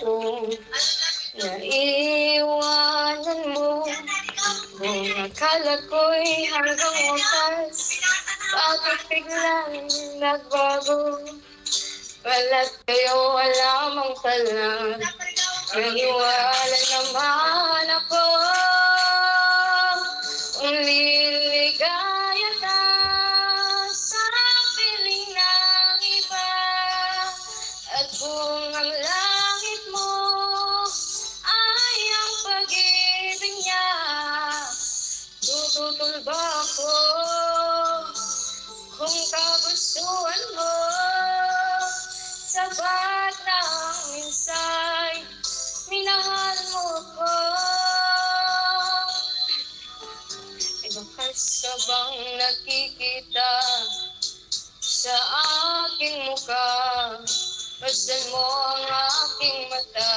kung naiiwanan mo. Kung akala ko'y hanggang wakas Bakit biglang nagbago? Balat kayo lamang pala Naniwala naman Ibakas ka bang nakikita Sa aking muka Pasdan mo ang aking mata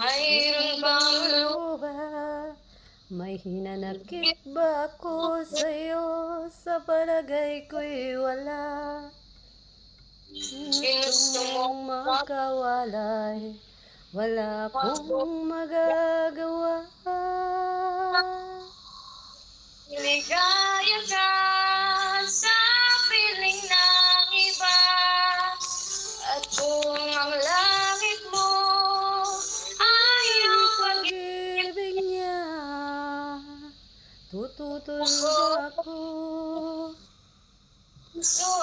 Mayroon bang lupa ba? May hinanakit ba ako sa'yo? Sa palagay ko'y wala. Ginusto mo Kung makawalay, wala akong magagawa. Ligaya ka sa piling ng iba At kung ang langit mo ay ang pag Pag-ibig niya, tututol ba ako? Gustuhan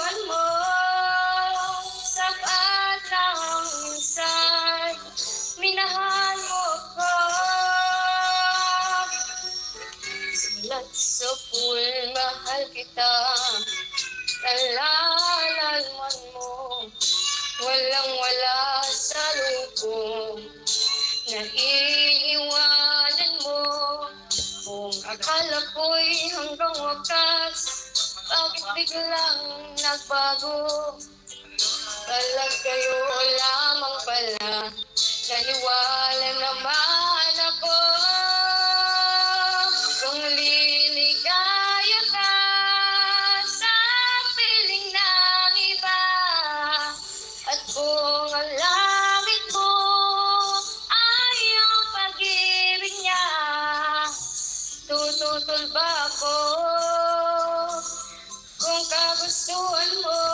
Pool, mahal kita. Nalalalman mo. Walang wala sa loob Naiiwanan mo. Kung akala ko'y hanggang wakas Bakit biglang nagbago? Talag kayo lamang pala. Naniwala Tutol ako? Kung kagustuhan mo